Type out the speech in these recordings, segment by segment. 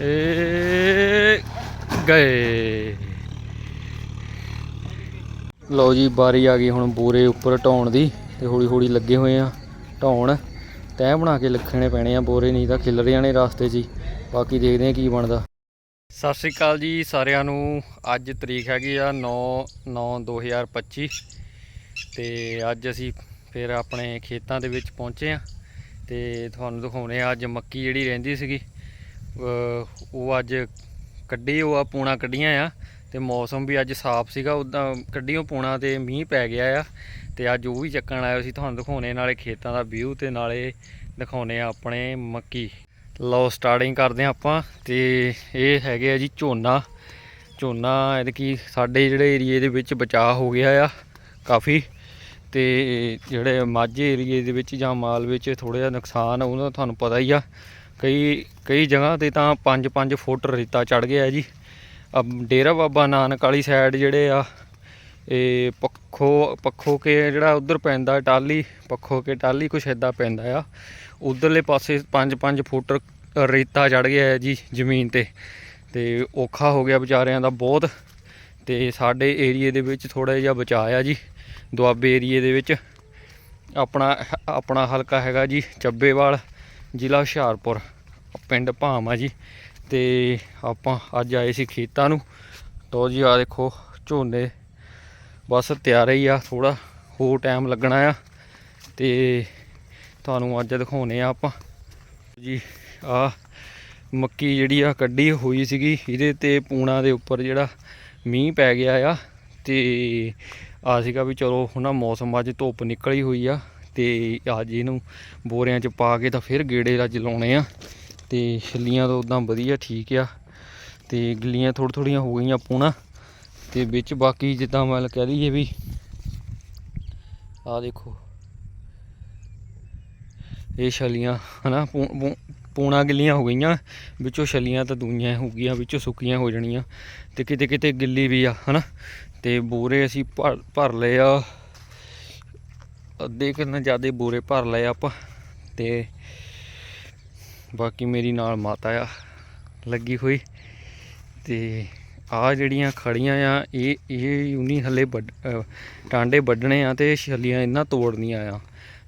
ਏ ਗਏ। ਲਓ ਜੀ, ਬਾਰੀ ਆ ਗਈ ਹੁਣ ਬੋਰੇ ਉੱਪਰ ਢਾਉਣ ਦੀ ਤੇ ਹੌਲੀ ਹੌਲੀ ਲੱਗੇ ਹੋਏ ਆ ਢਾਉਣ। ਤੈਅ ਬਣਾ ਕੇ ਲੱਖਣੇ ਪੈਣੇ ਆ ਬੋਰੇ, ਨਹੀਂ ਤਾਂ ਖਿਲਰ ਜਾਣੇ ਰਸਤੇ 'ਚ ਹੀ। ਬਾਕੀ ਦੇਖਦੇ ਆ ਕੀ ਬਣਦਾ। ਸਤਿ ਸ੍ਰੀ ਅਕਾਲ ਜੀ ਸਾਰਿਆਂ ਨੂੰ। ਅੱਜ ਤਰੀਕ ਹੈਗੀ ਆ 9 9 2025 ਤੇ ਅੱਜ ਅਸੀਂ ਫਿਰ ਆਪਣੇ ਖੇਤਾਂ ਦੇ ਵਿੱਚ ਪਹੁੰਚੇ ਆ ਤੇ ਤੁਹਾਨੂੰ ਦਿਖਾਉਣੇ ਆ ਅੱਜ ਮੱਕੀ ਜਿਹੜੀ ਰਹਿੰਦੀ ਸੀਗੀ। ਉਹ ਅੱਜ ਕੱਢੀ, ਉਹ ਆ ਪੂਣਾ ਕੱਢੀਆਂ ਆ ਤੇ ਮੌਸਮ ਵੀ ਅੱਜ ਸਾਫ਼ ਸੀਗਾ, ਉਦਾਂ ਕੱਢੀਆਂ ਪੂਣਾ ਤੇ ਮੀਂਹ ਪੈ ਗਿਆ ਆ ਤੇ ਅੱਜ ਉਹ ਵੀ ਚੱਕਣ ਆਇਆ ਸੀ, ਤੁਹਾਨੂੰ ਦਿਖਾਉਣੇ ਨਾਲੇ ਖੇਤਾਂ ਦਾ ਵਿਊ ਤੇ ਨਾਲੇ ਦਿਖਾਉਣੇ ਆ ਆਪਣੇ ਮੱਕੀ। ਲਓ ਸਟਾਰਟਿੰਗ ਕਰਦੇ ਹਾਂ ਆਪਾਂ ਤੇ ਇਹ ਹੈਗੇ ਆ ਜੀ ਝੋਨਾ। ਝੋਨਾ ਐਤਕੀ ਸਾਡੇ ਜਿਹੜੇ ਏਰੀਏ ਦੇ ਵਿੱਚ ਬਚਾਅ ਹੋ ਗਿਆ ਆ ਕਾਫੀ ਤੇ ਜਿਹੜੇ ਮਾਝੇ ਏਰੀਏ ਦੇ ਵਿੱਚ ਜਾਂ ਮਾਲ ਵਿੱਚ ਥੋੜਾ ਜਿਹਾ ਨੁਕਸਾਨ ਉਹਨਾਂ ਦਾ ਤੁਹਾਨੂੰ ਪਤਾ ਹੀ ਆ। ਕਈ ਕਈ ਜਗ੍ਹਾ ਤੇ ਤਾਂ 5-5 ਫੁੱਟ ਰੇਤਾ ਚੜ ਗਿਆ ਜੀ। ਅਬ ਡੇਰਾ ਬਾਬਾ ਨਾਨਕ ਵਾਲੀ ਸਾਈਡ ਜਿਹੜੇ ਆ ਇਹ ਪੱਖੋ ਪੱਖੋ ਕੇ ਜਿਹੜਾ ਉਧਰ ਪੈਂਦਾ ਟਾਲੀ ਪੱਖੋ ਕੇ ਟਾਲੀ ਕੁਛ ਏਦਾਂ ਪੈਂਦਾ ਆ। ਉਧਰਲੇ ਪਾਸੇ 5-5 ਫੁੱਟ ਰੇਤਾ ਚੜ ਗਿਆ ਹੈ ਜੀ ਜ਼ਮੀਨ ਤੇ। ਤੇ ਔਖਾ ਹੋ ਗਿਆ ਵਿਚਾਰਿਆਂ ਦਾ ਬਹੁਤ। ਤੇ ਸਾਡੇ ਏਰੀਏ ਦੇ ਵਿੱਚ ਥੋੜਾ ਜਿਹਾ ਬਚਾਅ ਆ ਜੀ, ਦੁਆਬੇ ਏਰੀਏ ਦੇ ਵਿੱਚ। ਆਪਣਾ ਆਪਣਾ ਹਲਕਾ ਹੈਗਾ ਜੀ ਚੱਬੇਵਾਲ। ਜ਼ਿਲ੍ਹਾ ਹੁਸ਼ਿਆਰਪੁਰ, ਪਿੰਡ ਭਾਮ ਆ ਜੀ। ਤੇ ਆਪਾਂ ਅੱਜ ਆਏ ਸੀ ਖੇਤਾਂ ਨੂੰ। ਤੋ ਜੀ ਆ ਦੇਖੋ, ਝੋਨੇ ਬਸ ਤਿਆਰ ਹੀ ਆ ਥੋੜਾ ਹੋਰ ਟਾਈਮ ਲੱਗਣਾ ਆ। ਤੇ ਤੁਹਾਨੂੰ ਅੱਜ ਦਿਖਾਉਨੇ ਆ ਆਪਾਂ। ਜੀ, ਆ ਮੱਕੀ ਜਿਹੜੀ ਆ, ਕੱਢੀ ਹੋਈ ਸੀਗੀ। ਇਹਦੇ ਤੇ ਪੂਣਾ ਦੇ ਉੱਪਰ ਜਿਹੜਾ ਮੀਂਹ ਪੈ ਗਿਆ ਆ। ਤੇ ਆ ਸੀਗਾ ਵੀ ਚਲੋ, ਹੁਣ ਮੌਸਮ ਅੱਜ ਧੁੱਪ ਨਿਕਲੀ ਹੋਈ ਆ। ਤੇ ਅੱਜ ਇਹਨੂੰ ਬੋਰਿਆਂ 'ਚ ਪਾ ਕੇ ਤਾਂ ਫਿਰ ਗੇੜੇ ਅੱਜ ਲਾਉਣੇ ਆ। ਤੇ ਛੱਲੀਆਂ ਤਾਂ ਉਦਾਂ ਵਧੀਆ ਠੀਕ ਆ। ਤੇ ਗਿੱਲੀਆਂ ਥੋੜ੍ਹ ਥੋੜ੍ਹੀਆਂ ਹੋ ਗਈਆਂ ਪੂਣਾ। ਤੇ ਵਿੱਚ ਬਾਕੀ ਜਿੱਦਾਂ ਮਤਲਬ ਕਹਿ ਲਈਏ ਵੀ ਆ ਦੇਖੋ। ਇਹ ਛਲੀਆਂ ਹਨਾ ਪੂ- ਪੂ- ਪੂਣਾ ਗਿੱਲੀਆਂ ਹੋ ਗਈਆਂ। ਵਿੱਚੋਂ ਛਲੀਆਂ ਤਾਂ ਦੂਈਆਂ ਹੋ ਗਈਆਂ, ਵਿੱਚੋਂ ਸੁੱਕੀਆਂ ਹੋ ਜਾਣੀਆਂ। ਤੇ ਕਿਤੇ ਕਿਤੇ ਗਿੱਲੀ ਵੀ ਆ ਹਨਾ। ਤੇ ਬੋਰੇ ਅਸੀਂ ਭਰ ਭਰ ਲਏ ਆ। ਅੱਧੇ ਕਿੰਨਾ ਜ਼ਿਆਦੇ ਬੋਰੇ ਭਰ ਲਏ ਆਪਾਂ ਤੇ ਬਾਕੀ ਮੇਰੀ ਨਾਲ ਮਾਤਾ ਆ, ਲੱਗੀ ਹੋਈ ਤੇ ਆ ਜਿਹੜੀਆਂ ਖੜੀਆਂ ਆ, ਇਹ ਇਹ ਉਨੀ ਹਲੇ ਵੱਢ ਟਾਂਡੇ ਵੱਢਣੇ ਆ ਤੇ ਛੱਲੀਆਂ ਇਹਨਾਂ ਤੋੜਨੀਆਂ ਆ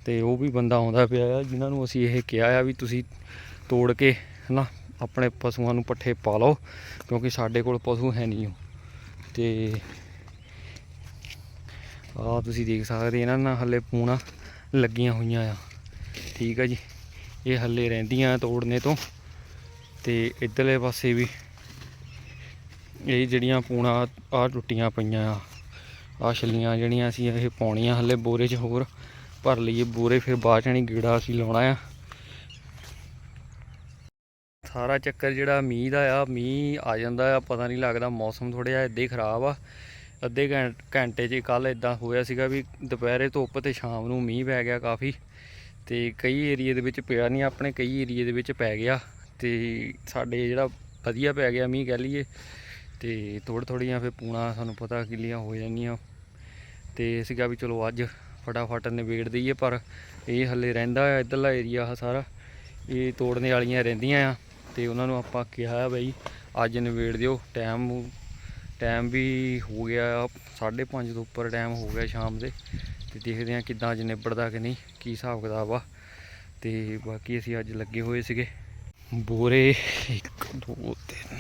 ਤੇ ਉਹ ਵੀ ਬੰਦਾ ਆਉਂਦਾ ਪਿਆ ਆ, ਜਿਨ੍ਹਾਂ ਨੂੰ ਅਸੀਂ ਇਹ ਕਿਹਾ ਆ ਵੀ ਤੁਸੀਂ ਤੋੜ ਕੇ, ਹਨਾ, ਆਪਣੇ ਪਸ਼ੂਆਂ ਨੂੰ ਪੱਠੇ ਪਾ ਲਓ ਕਿਉਂਕਿ ਸਾਡੇ ਕੋਲ ਪਸ਼ੂ ਹੈ ਨਹੀਂ ਓ। ਤੇ ਆ ਤੁਸੀਂ ਦੇਖ ਸਕਦੇ ਇਹਨਾਂ ਨਾਲ ਹੱਲੇ ਪੂਣਾ ਲੱਗੀਆਂ ਹੋਈਆਂ ਆ। ਠੀਕ ਆ ਜੀ। ਇਹ ਹੱਲੇ ਰਹਿੰਦੀਆਂ ਤੋੜਨੇ ਤੋਂ। ਤੇ ਇਧਰਲੇ ਪਾਸੇ ਵੀ ਇਹ ਜਿਹੜੀਆਂ ਪੂਣਾ ਆ ਟੁੱਟੀਆਂ ਪਈਆਂ ਆ। ਆ ਛੱਲੀਆਂ ਜਿਹੜੀਆਂ ਅਸੀਂ ਇਹ ਪਾਉਣੀਆਂ ਹੱਲੇ ਬੋਰੇ 'ਚ ਹੋਰ। ਭਰ ਲਈਏ ਬੋਰੇ, ਫਿਰ ਬਾਅਦ 'ਚ ਨਹੀਂ ਗੀੜਾ ਅਸੀਂ ਲਾਉਣਾ ਆ। ਸਾਰਾ ਚੱਕਰ ਜਿਹੜਾ ਮੀਂਹ ਦਾ ਆ, ਮੀਂਹ ਆ ਜਾਂਦਾ ਆ, ਪਤਾ ਨਹੀਂ ਲੱਗਦਾ ਮੌਸਮ ਥੋੜਾ ਜਿਹਾ ਏਦਾਂ ਹੀ ਖਰਾਬ ਆ। ਅੱਧੇ ਘੰ- ਘੰਟੇ 'ਚ ਕੱਲ ਇਦਾਂ ਹੋਇਆ ਸੀਗਾ ਵੀ ਦੁਪਹਿਰੇ ਧੁੱਪ ਤੇ ਸ਼ਾਮ ਨੂੰ ਮੀਂਹ ਪੈ ਗਿਆ ਕਾਫੀ ਤੇ ਕਈ ਏਰੀਏ ਦੇ ਵਿੱਚ ਪਿਆ ਨਹੀਂ ਆਪਣੇ ਕਈ ਏਰੀਏ ਦੇ ਵਿੱਚ ਪੈ ਗਿਆ ਤੇ ਸਾਡੇ ਜਿਹੜਾ ਵਧੀਆ ਪੈ ਗਿਆ ਮੀਂਹ ਕਹਿ ਲਈਏ ਤੇ ਥੋੜ੍ਹ ਥੋੜ੍ਹੀਆਂ ਫਿਰ ਪੂਣਾ ਸਾਨੂੰ ਪਤਾ ਕਿੱਲੀਆਂ ਹੋ ਜਾਂਦੀਆਂ ਤੇ ਸੀਗਾ ਵੀ ਚਲੋ ਅੱਜ ਫਟਾਫਟ ਨਿਬੇੜ ਦਈਏ ਪਰ ਇਹ ਹੱਲੇ ਰਹਿੰਦਾ ਆ ਇੱਧਰਲਾ ਏਰੀਆ ਆ ਸਾਰਾ, ਇਹ ਤੋੜਨੇ ਵਾਲੀਆਂ ਰਹਿੰਦੀਆਂ ਆ ਤੇ ਉਹਨਾਂ ਨੂੰ ਆਪਾਂ ਕਿਹਾ ਬਈ ਅੱਜ ਨਿਬੇੜ ਦਿਓ, ਟਾਈਮ ਟਾਈਮ ਵੀ ਹੋ ਗਿਆ 5:30 ਤੋਂ ਉੱਪਰ ਟਾਈਮ ਹੋ ਗਿਆ ਸ਼ਾਮ ਦੇ ਤੇ ਦੇਖਦੇ ਆ ਕਿੱਦਾਂ ਅੱਜ ਨਿਬੜਦਾ ਕਿ ਨਹੀਂ, ਕੀ ਹਿਸਾਬ ਕਿਤਾਬ ਆ ਤੇ ਬਾਕੀ ਅਸੀਂ ਅੱਜ ਲੱਗੇ ਹੋਏ ਸੀਗੇ ਬੋਰੇ 1 2 3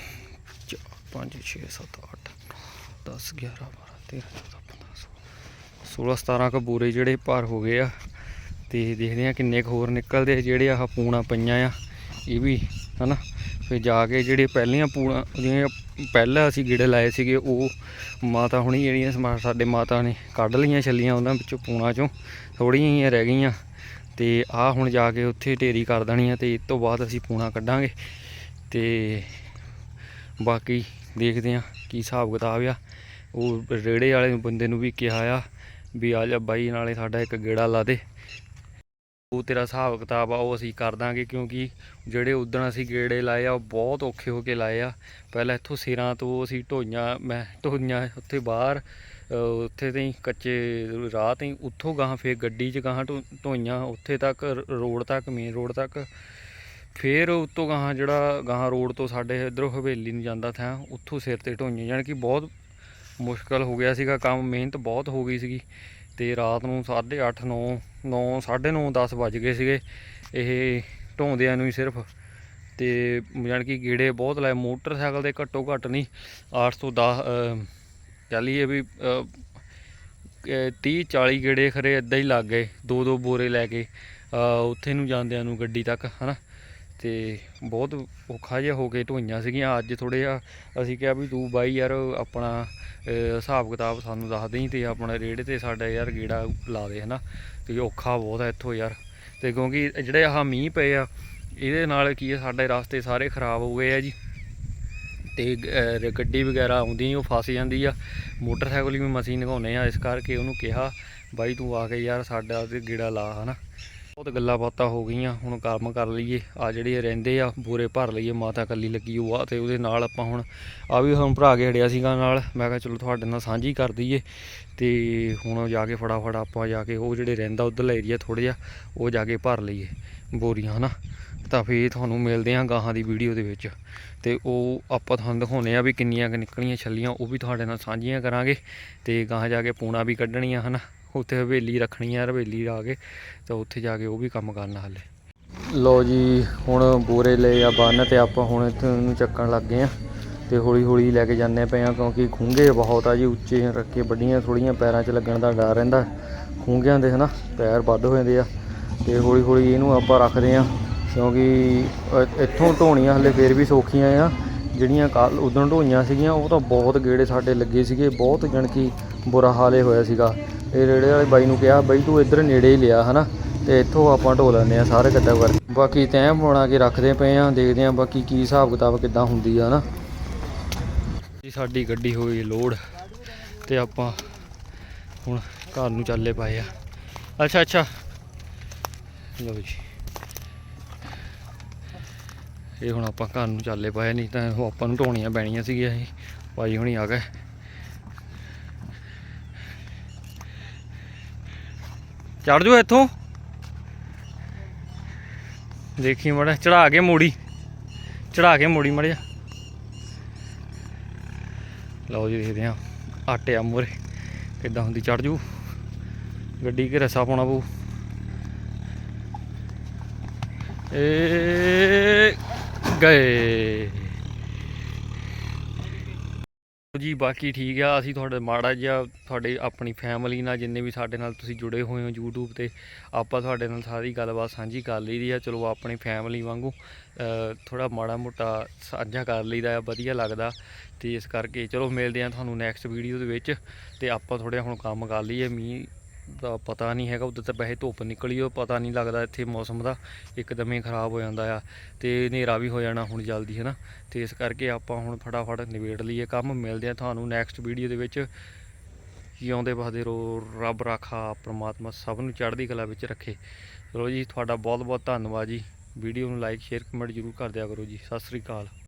4 5 6 7 8 10 11 12 13 14 15 16 17 ਕ ਬੋਰੇ ਜਿਹੜੇ ਭਾਰ ਹੋ ਗਏ ਆ ਤੇ ਦੇਖਦੇ ਆ ਕਿੰਨੇ ਕੁ ਹੋਰ ਨਿਕਲਦੇ ਜਿਹੜੇ ਆਹ ਪੂਣਾ ਪਈਆਂ ਆ, ਇਹ ਵੀ ਹਨਾ। ਫਿਰ ਜਾ ਕੇ ਜਿਹੜੇ ਪਹਿਲੀਆਂ ਪੂਣਾ, ਜਿਹੜੀਆਂ ਪਹਿਲਾਂ ਅਸੀਂ ਗੇੜੇ ਲਾਏ ਸੀਗੇ, ਉਹ ਮਾਤਾ ਹੁਣੀ ਜਿਹੜੀਆਂ ਸਮਾ- ਸਾਡੇ ਮਾਤਾ ਨੇ ਕੱਢ ਲਈਆਂ, ਛੱਲੀਆਂ ਉਹਨਾਂ ਵਿੱਚੋਂ ਪੂਣਾ ਚੋਂ, ਥੋੜ੍ਹੀਆਂ ਜਿਹੀਆਂ ਰਹਿ ਗਈਆਂ। ਤੇ ਆ ਹੁਣ ਜਾ ਕੇ ਉੱਥੇ ਢੇਰੀ ਕਰ ਦੇਣੀ ਆ ਤੇ ਇਸ ਤੋਂ ਬਾਅਦ ਅਸੀਂ ਪੂਣਾ ਕੱਢਾਂਗੇ। ਤੇ ਬਾਕੀ ਦੇਖਦੇ ਆ ਕੀ ਹਿਸਾਬ ਕਿਤਾਬ ਆ। ਉਹ ਰੇੜੇ ਵਾਲੇ ਬੰਦੇ ਨੂੰ ਵੀ ਕਿਹਾ ਆ ਵੀ ਆ ਜਾ ਬਾਈ, ਨਾਲੇ ਸਾਡਾ ਇੱਕ ਗੇੜਾ ਲਾ ਦੇ। ਉਹ ਤੇਰਾ ਹਿਸਾਬ ਕਿਤਾਬ ਆ, ਉਹ ਅਸੀਂ ਕਰ ਦਾਂਗੇ, ਕਿਉਂਕਿ ਜਿਹੜੇ ਉਦਣ ਅਸੀਂ ਗੇੜੇ ਲਾਏ ਆ, ਉਹ ਬਹੁਤ ਔਖੇ ਹੋ ਕੇ ਲਾਏ ਆ। ਪਹਿਲਾਂ ਇੱਥੋਂ ਸਿਰਾਂ ਤੋਂ ਅਸੀਂ ਢੋਈਆਂ, ਮੈਂ ਢੋਈਆਂ ਉੱਥੇ ਬਾਹਰ ਉੱਥੇ ਤੇ ਕੱਚੇ ਰਾਹ ਤੇ ਉੱਥੋਂ ਗਾਹਾਂ ਫੇਰ ਗੱਡੀ 'ਚ ਗਾਹਾਂ ਢੋ- ਢੋਈਆਂ, ਉੱਥੇ ਤੱਕ ਰੋਡ ਤੱਕ ਮੇਨ ਰੋਡ ਤੱਕ। ਫੇਰ ਉੱਤੋਂ ਗਾਹਾਂ ਜਿਹੜਾ ਗਾਹਾਂ ਰੋਡ ਤੋਂ ਸਾਡੇ ਇਧਰੋਂ ਹਵੇਲੀ ਨੂੰ ਜਾਂਦਾ ਥਾਂ, ਉੱਥੋਂ ਸਿਰ ਤੇ ਢੋਈਆਂ, ਯਾਨੀ ਕਿ ਬਹੁਤ ਮੁਸ਼ਕਲ ਹੋ ਗਿਆ ਸੀਗਾ, ਕੰਮ, ਮਿਹਨਤ ਬਹੁਤ ਹੋ ਗਈ ਸੀਗੀ। ਤੇ ਰਾਤ ਨੂੰ 8:30 9 9 9:30 10 ਵੱਜ ਗਏ ਸੀਗੇ। ਇਹ ਢੋਂਦਿਆਂ ਨੂੰ ਹੀ ਸਿਰਫ। ਤੇ ਯਾਨੀ ਕਿ ਗੇੜੇ ਬਹੁਤ ਲਾਏ। ਮੋਟਰਸਾਈਕਲ ਦੇ ਘੱਟੋ ਘੱਟ ਨਹੀਂ 8 ਤੋਂ 10 ਕਹ ਲਈਏ ਵੀ 30 40 ਗੇੜੇ ਖਰੇ ਇਦਾਂ ਹੀ ਲੱਗ ਗਏ। ਦੋ ਦੋ ਬੋਰੇ ਲੈ ਕੇ ਉੱਥੇ ਨੂੰ ਜਾਂਦਿਆਂ ਨੂੰ ਗੱਡੀ ਤੱਕ, ਹਨਾ? ਤੇ ਬਹੁਤ ਔਖਾ ਜਿਹਾ ਹੋ ਕੇ ਢੋਈਆਂ ਸੀਗੀਆਂ। ਅੱਜ ਥੋੜੇ ਜਿਹਾ ਅਸੀਂ ਕਿਹਾ ਵੀ ਤੂੰ ਬਾਈ ਯਾਰ ਆਪਣਾ ਹਿਸਾਬ ਕਿਤਾਬ ਸਾਨੂੰ ਦੱਸ ਦੇਈਂ ਤੇ ਆਪਣਾ ਰੇੜੇ ਤੇ ਸਾਡਾ ਯਾਰ ਗੇੜਾ ਲਾ ਦੇ, ਹਨਾ। ਤੇ ਔਖਾ ਬਹੁਤ ਹੈ ਇੱਥੋਂ ਯਾਰ। ਤੇ ਕਿਉਂਕਿ ਜਿਹੜੇ ਆਹ ਮੀਂਹ ਪਏ ਆ, ਇਹਦੇ ਨਾਲ ਕੀ ਹੈ ਸਾਡੇ ਰਸਤੇ ਸਾਰੇ ਖਰਾਬ ਹੋ ਗਏ ਆ ਜੀ। ਤੇ ਗੱਡੀ ਵਗੈਰਾ ਆਉਂਦੀ ਨਹੀਂ ਉਹ ਫਸ ਜਾਂਦੀ ਆ। ਮੋਟਰਸਾਈਕਲ ਵੀ ਮਸੀਂ ਨਗਾਉਨੇ ਆ, ਇਸ ਕਰਕੇ ਉਹਨੂੰ ਕਿਹਾ, ਬਾਈ ਤੂੰ ਆ ਕੇ ਯਾਰ ਸਾਡਾ ਤੇ ਗੇੜਾ ਲਾ, ਹਨਾ। ਬਹੁਤ ਗੱਲਾਂ ਬਾਤਾਂ ਹੋ ਗਈਆਂ, ਹੁਣ ਕੰਮ ਕਰ ਲਈਏ, ਆ ਜਿਹੜੇ ਰਹਿੰਦੇ ਆ, ਬੋਰੇ ਭਰ ਲਈਏ, ਮਾਤਾ ਕੱਲੀ ਲੱਗੀ ਉਹ ਆ ਤੇ ਉਹਦੇ ਨਾਲ ਆਪਾਂ ਹੁਣ ਆ ਵੀ ਹੁਣ ਭਰਾ ਕੇ ਹੜਿਆ ਸੀਗਾ ਨਾਲ, ਮੈਂ ਕਿਹਾ ਚਲੋ ਤੁਹਾਡੇ ਨਾਲ ਸਾਂਝੀ ਕਰ ਦਈਏ ਤੇ ਹੁਣ ਜਾ ਕੇ ਫਟਾਫਟ ਆਪਾਂ ਜਾ ਕੇ ਉਹ ਜਿਹੜੇ ਰਹਿੰਦਾ ਉਧਰਲਾ ਏਰੀਆ ਥੋੜਾ ਜਿਹਾ, ਉਹ ਜਾ ਕੇ ਭਰ ਲਈਏ ਬੋਰੀਆਂ, ਹਨਾ? ਤਾਂ ਫੇਰ ਤੁਹਾਨੂੰ ਮਿਲਦੇ ਹਾਂ ਗਾਹਾਂ ਦੀ ਵੀਡੀਓ ਦੇ ਵਿੱਚ ਤੇ ਉਹ ਆਪਾਂ ਤੁਹਾਨੂੰ ਦਿਖਾਉਨੇ ਆ ਵੀ ਕਿੰਨੀਆਂ ਕੁ ਨਿਕਲੀਆਂ, ਛੱਲੀਆਂ, ਉਹ ਵੀ ਤੁਹਾਡੇ ਨਾਲ ਸਾਂਝੀਆਂ ਕਰਾਂਗੇ ਤੇ ਗਾਹਾਂ ਜਾ ਕੇ ਪੂਣਾ ਵੀ ਕੱਢਣੀਆਂ, ਹਨਾ? ਉੱਥੇ ਹਵੇਲੀ ਰੱਖਣੀ ਆ, ਹਵੇਲੀ ਆ ਕੇ ਤਾਂ ਉੱਥੇ ਜਾ ਕੇ ਉਹ ਵੀ ਕੰਮ ਕਰਨਾ ਹਾਲੇ। ਲੋ ਜੀ, ਹੁਣ ਬੋਰੇ ਲਏ ਆ ਬੰਨ ਤੇ ਆਪਾਂ ਹੁਣ ਇਹਨੂੰ ਚੱਕਣ ਲੱਗ ਗਏ ਆ ਤੇ ਹੌਲੀ ਹੌਲੀ ਲੈ ਕੇ ਜਾਂਦੇ ਪਏ ਆ ਕਿਉਂਕਿ ਖੂੰਗੇ ਬਹੁਤ ਆ ਜੀ, ਉੱਚੇ ਰੱਖੇ ਵੱਡੀਆਂ ਥੋੜੀਆਂ ਪੈਰਾਂ 'ਚ ਲੱਗਣ ਦਾ ਡਰ ਰਹਿੰਦਾ। ਖੂੰਗਿਆਂ ਦੇ ਹਨਾ, ਪੈਰ ਵੱਧ ਹੋ ਜਾਂਦੇ ਆ ਤੇ ਹੌਲੀ ਹੌਲੀ ਇਹਨੂੰ ਆਪਾਂ ਰੱਖਦੇ ਆ ਕਿਉਂਕਿ ਇੱਥੋਂ ਢੋਣੀਆਂ ਹਲੇ ਫੇਰ ਵੀ ਸੌਖੀਆਂ ਆ। ਜਿਹੜੀਆਂ ਕੱਲ ਉਦੋਂ ਢੋਈਆਂ ਸੀਗੀਆਂ, ਉਹ ਤਾਂ ਬਹੁਤ ਗੇੜੇ ਸਾਡੇ ਲੱਗੇ ਸੀਗੇ, ਬਹੁਤ ਜਣਕੀ ਬੁਰਾ ਹਾਲ ਹੀ ਹੋਇਆ ਸੀਗਾ। ਇਹ ਰੇੜੇ ਵਾਲੇ ਬਾਈ ਨੂੰ ਕਿਹਾ, ਬਾਈ ਤੂੰ ਇੱਧਰ ਨੇੜੇ ਹੀ ਲਿਆ, ਹਨਾ? ਤੇ ਇੱਥੋਂ ਆਪਾਂ ਢੋ ਲੈਂਦੇ ਆ ਸਾਰੇ ਗੱਡਾ ਕਰ ਬਾਕੀ ਤੈਂ ਬਣਾ ਕੇ ਰੱਖਦੇ ਪਏ ਆ ਦੇਖਦੇ ਆ ਬਾਕੀ ਕੀ ਹਿਸਾਬ ਕਿਤਾਬ ਕਿੱਦਾਂ ਹੁੰਦੀ ਆ, ਹਨਾ? ਜੀ, ਸਾਡੀ ਗੱਡੀ ਹੋਈ ਲੋਡ ਤੇ ਆਪਾਂ ਹੁਣ ਘਰ ਨੂੰ ਚੱਲੇ ਪਏ ਆ। ਅੱਛਾ ਅੱਛਾ। ਲਓ ਜੀ। ਇਹ ਹੁਣ ਆਪਾਂ ਘਰ ਨੂੰ ਚੱਲੇ ਪਏ, ਨਹੀਂ ਤਾਂ ਉਹ ਆਪਾਂ ਨੂੰ ਢੋਣੀਆਂ ਪੈਣੀਆਂ ਸੀਗੀਆਂ ਇਹ ਭਾਈ ਹੁਣੀ ਆ ਗਏ। ਚੜ ਜਾਓ ਇੱਥੋਂ। ਦੇਖੀ ਮੜਾ, ਚੜਾ ਕੇ ਮੋੜੀ। ਚੜਾ ਕੇ ਮੋੜੀ ਮੜ ਲਓ ਜੀ ਦੇਖਦੇ ਆ ਆਟੇ ਆ ਮੂਰੇ ਕਿੱਦਾਂ ਹੁੰਦੀ ਚੜ ਜੂ। ਗੱਡੀ ਕੇ ਰਸਾ ਪਾਉਣਾ ਪਊ। ਏ ਗਏ। ਜੀ, ਬਾਕੀ ਠੀਕ ਆ, ਅਸੀਂ ਤੁਹਾਡੇ ਮਾੜਾ ਜਿਹਾ ਤੁਹਾਡੇ ਆਪਣੀ ਫੈਮਿਲੀ ਨਾਲ ਜਿੰਨੇ ਵੀ ਸਾਡੇ ਨਾਲ ਤੁਸੀਂ ਜੁੜੇ ਹੋਏ ਹੋ YouTube ਤੇ, ਆਪਾਂ ਤੁਹਾਡੇ ਨਾਲ ਸਾਰੀ ਗੱਲਬਾਤ ਸਾਂਝੀ ਕਰ ਲਈਦੀ ਆ। ਚਲੋ, ਆਪਣੀ ਫੈਮਿਲੀ ਵਾਂਗੂ ਥੋੜਾ ਮਾੜਾ ਮੋਟਾ ਸਾਂਝਾ ਕਰ ਲਈਦਾ ਆ, ਵਧੀਆ ਲੱਗਦਾ। ਤੇ ਇਸ ਕਰਕੇ ਚਲੋ, ਮਿਲਦੇ ਆ ਤੁਹਾਨੂੰ ਨੈਕਸਟ ਵੀਡੀਓ ਦੇ ਵਿੱਚ ਤੇ ਆਪਾਂ ਥੋੜ੍ਹਾ ਹੁਣ ਕੰਮ ਕਰ ਲਈਏ, ਮੀਂਹ ਦਾ ਪਤਾ ਨਹੀਂ ਹੈਗਾ, ਉਧਰ ਤਾਂ ਵੈਸੇ ਧੁੱਪ ਨਿਕਲੀ ਉਹ ਪਤਾ ਨਹੀਂ ਲੱਗਦਾ ਇੱਥੇ ਮੌਸਮ ਦਾ, ਇੱਕਦਮ ਹੀ ਖਰਾਬ ਹੋ ਜਾਂਦਾ ਆ ਤੇ ਹਨੇਰਾ ਵੀ ਹੋ ਜਾਣਾ ਹੁਣ ਜਲਦੀ ਹੈ ਨਾ ਤੇ ਇਸ ਕਰਕੇ ਆਪਾਂ ਹੁਣ ਫਟਾਫਟ ਨਿਬੇੜ ਲਈਏ ਕੰਮ, ਮਿਲਦੇ ਆ ਤੁਹਾਨੂੰ ਨੈਕਸਟ ਵੀਡੀਓ ਦੇ ਵਿੱਚ। ਜਿਉਂਦੇ ਵਸਦੇ ਰੋ, ਰੱਬ ਰਾਖਾ, ਪ੍ਰਮਾਤਮਾ ਸਭ ਨੂੰ ਚੜ੍ਹਦੀ ਕਲਾ ਵਿੱਚ ਰੱਖੇ। ਚਲੋ ਜੀ, ਤੁਹਾਡਾ ਬਹੁਤ ਬਹੁਤ ਧੰਨਵਾਦ ਜੀ। ਵੀਡੀਓ ਨੂੰ ਲਾਈਕ ਸ਼ੇਅਰ ਕਮੈਂਟ ਜ਼ਰੂਰ ਕਰ ਦਿਆ ਕਰੋ ਜੀ। ਸਤਿ ਸ੍ਰੀ ਅਕਾਲ।